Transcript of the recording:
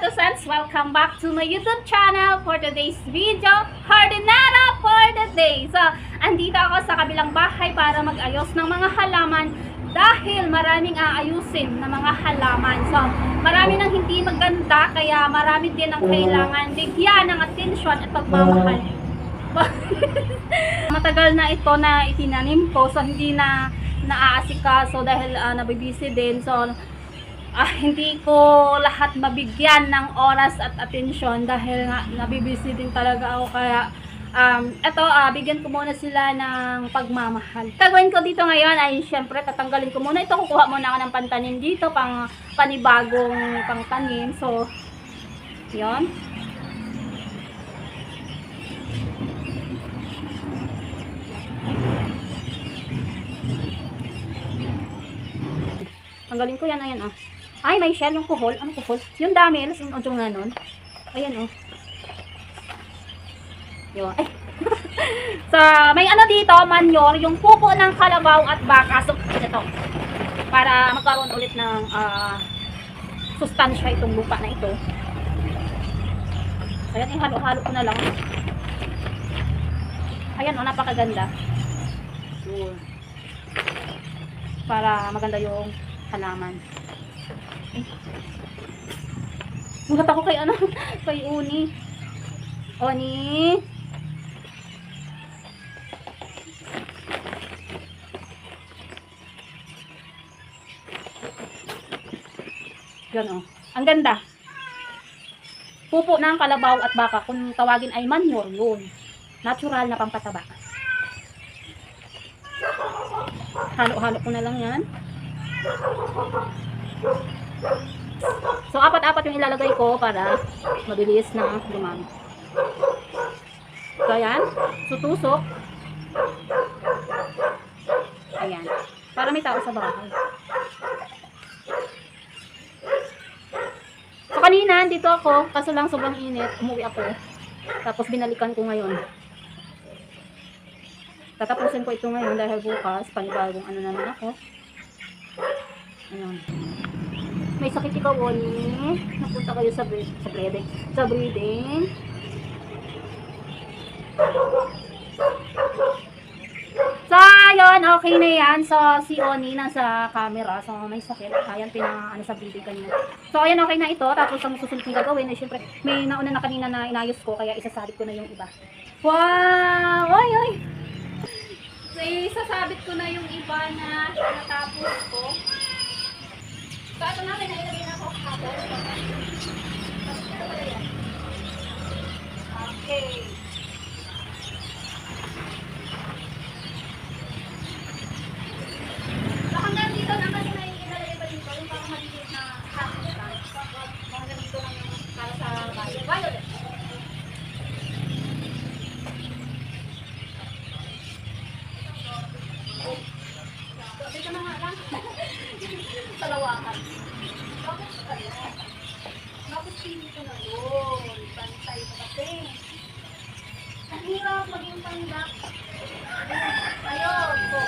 netizens! Welcome back to my YouTube channel for today's video, Hardinera for the Day. So, andito ako sa kabilang bahay para mag-ayos ng mga halaman dahil maraming aayusin na mga halaman. So, marami nang hindi maganda kaya marami din ang kailangan bigyan ng atensyon at pagmamahal. Matagal na ito na itinanim ko so hindi na naaasikaso dahil uh, nabibisi din. So, ah, hindi ko lahat mabigyan ng oras at atensyon dahil nga nabibisi din talaga ako kaya um, eto, ah, bigyan ko muna sila ng pagmamahal. Gagawin ko dito ngayon ay syempre tatanggalin ko muna ito, kukuha muna ako ng pantanim dito pang panibagong pangtanim. So, yon Tanggalin ko yan, ayan ah. Ay, may shell yung kuhol. Ano kuhol? Yung dami, alas yung ojong nga nun. Ayan oh. Yun. Ay. so, may ano dito, manure, yung pupo ng kalabaw at baka. So, ito. Para magkaroon ulit ng ah, sustansya itong lupa na ito. Ayan, yung halo-halo ko na lang. Ayan, oh, napakaganda. Yun. Para maganda yung halaman. Mulat ako kay ano, kay Uni. Oni. Yan oh. Ang ganda. Pupo ng kalabaw at baka. Kung tawagin ay manure yun. Natural na pampataba. Halo-halo ko na lang yan. So, apat-apat yung ilalagay ko para mabilis na dumami. So, ayan. Sutusok. Ayan. Para may tao sa bahay. So, kanina, dito ako. Kaso lang sobrang init. Umuwi ako. Tapos, binalikan ko ngayon. Tatapusin ko ito ngayon dahil bukas, panibagong ano naman ako. Ayan. May sakit ikaw, Oni. Napunta kayo sa, sa breathing. Sa breathing. So, ayun, okay na yan. So, si Oni nasa camera. So, may sakit. Ayan, pina, ano, sa breathing kanina. So, ayan, okay na ito. Tapos, ang susunod kong gagawin ay, syempre, may nauna na kanina na inayos ko. Kaya, isasabit ko na yung iba. Wow! Ay, kalawakan. Bakit kaya? Bakit pili ko na yun? Bantay ka kasi. Ang hirap maging tanggap. Ayun, so,